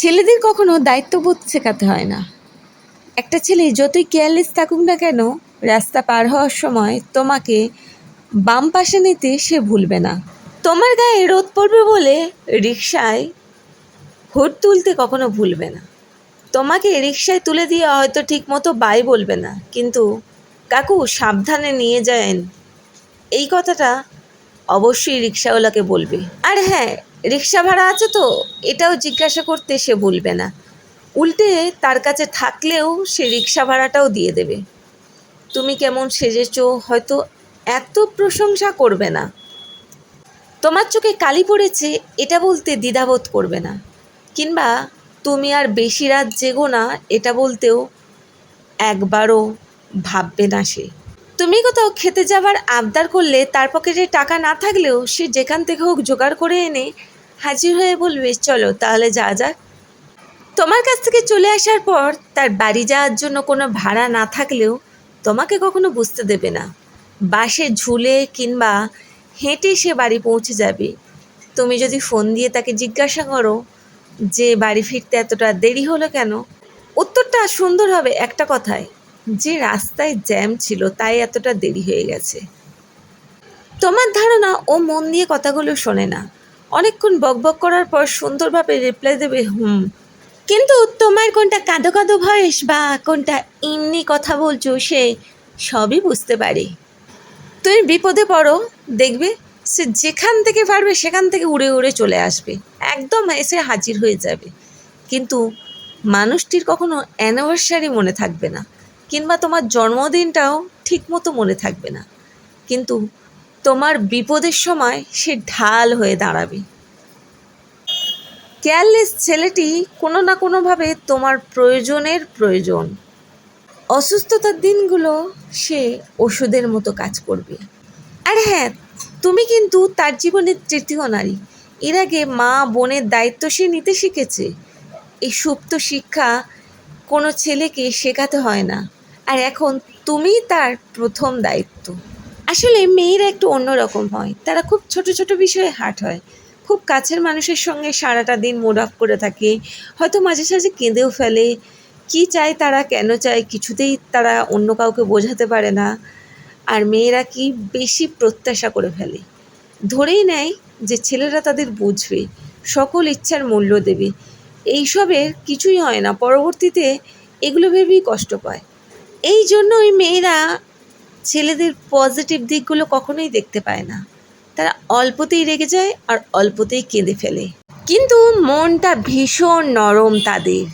ছেলেদের কখনো দায়িত্ববোধ শেখাতে হয় না। একটা ছেলে যতই কেয়ারলেস থাকুক না কেন, রাস্তা পার হওয়ার সময় তোমাকে বাম পাশে নিতে সে ভুলবে না। তোমার গায়ে রোদ পড়বে বলে রিক্সায় হুট তুলতে কখনো ভুলবে না। তোমাকে রিক্সায় তুলে দিয়ে হয়তো ঠিক মতো বাই বলবে না, কিন্তু কাকু সাবধানে নিয়ে যায়েন এই কথাটা অবশ্যই রিক্সাওয়ালাকে বলবে। আর হ্যাঁ রিক্সা ভাড়া আছে তো, এটাও জিজ্ঞাসা করতে সে ভুলবে না। উল্টে তার কাছে থাকলেও সে রিক্সা ভাড়াটাও দিয়ে দেবে। তুমি কেমন সেজেছো, হয়তো এত প্রশংসা করবে না। তোমার চোখে কালি পড়েছে, এটা বলতে দ্বিধাবোধ করবে না। কিংবা তুমি আর বেশি রাত জেগো না, এটা বলতেও একবারও ভাববে না সে। তুমি কোথাও খেতে যাবার আবদার করলে তার পকেটে টাকা না থাকলেও সে যেখান থেকে হোক জোগাড় করে এনে হাজির হয়ে বলবে, চলো, তাহলে যা যাক। তোমার কাছ থেকে চলে আসার পর তার বাড়ি যাওয়ার জন্য কোনো ভাড়া না থাকলেও তোমাকে কখনো বুঝতে দেবে না। বাসে ঝুলে কিংবা হেঁটে সে বাড়ি পৌঁছে যাবে। তুমি যদি ফোন দিয়ে তাকে জিজ্ঞাসা করো যে, বাড়ি ফিরতে এতটা দেরি হলো কেন? উত্তরটা সুন্দর হবে একটা কথায়। যে রাস্তায় জ্যাম ছিল, তাই এতটা দেরি হয়ে গেছে। তোমার ধারণা ও মন দিয়ে কথাগুলো শোনে না। অনেকক্ষণ বকবক করার পর সুন্দরভাবে রিপ্লাই দেবে, হুম। কিন্তু তোমার কোনটা কাঁদো কাঁদো ভয়েস বা কোনটা এমনি কথা বলছো, সে সবই বুঝতে পারে। তুমি বিপদে পড়ো, দেখবে সে যেখান থেকে পারবে সেখান থেকে উড়ে উড়ে চলে আসবে। একদম এসে হাজির হয়ে যাবে। কিন্তু মানুষটির কখনো অ্যানিভার্সারি মনে থাকবে না। কিংবা তোমার জন্মদিনটাও ঠিকমতো মনে থাকবে না। কিন্তু তোমার বিপদের সময় সে ঢাল হয়ে দাঁড়াবে। কেয়ারলেস ছেলেটি কোনো না কোনোভাবে তোমার প্রয়োজনের প্রয়োজন। অসুস্থতার দিনগুলো সে ওষুধের মতো কাজ করবে। আর হ্যাঁ তুমি কিন্তু তার জীবনের তৃতীয় নারী। এর আগে মা, বোনের দায়িত্ব সে নিতে শিখেছে। এই সুপ্ত শিক্ষা কোনো ছেলেকে শেখাতে হয় না। আর এখন তুমি তার প্রথম দায়িত্ব। আসলে মেয়েরা একটু অন্যরকম হয়। তারা খুব ছোট ছোট বিষয়ে হাট হয়। খুব কাছের মানুষের সঙ্গে সারাটা দিন মুড করে থাকে। হয়তো মাঝে সাঝে কেঁদেও ফেলে। কি চায় তারা, কেন চায় কিছুতেই তারা অন্য কাউকে বোঝাতে পারে না। আর মেয়েরা কি বেশি প্রত্যাশা করে ফেলে। ধরেই নেয় যে ছেলেরা তাদের বুঝবে, সকল ইচ্ছার মূল্য দেবে। এইসবের কিছুই হয় না। পরবর্তীতে এগুলো ভেবেই কষ্ট পায়। এই জন্য ওই মেয়েরা ছেলেদের পজিটিভ দিকগুলো কখনোই দেখতে পায় না। তারা অল্পতেই রেগে যায় আর অল্পতেই কেঁদে ফেলে। কিন্তু মনটা ভীষণ নরম তাদের।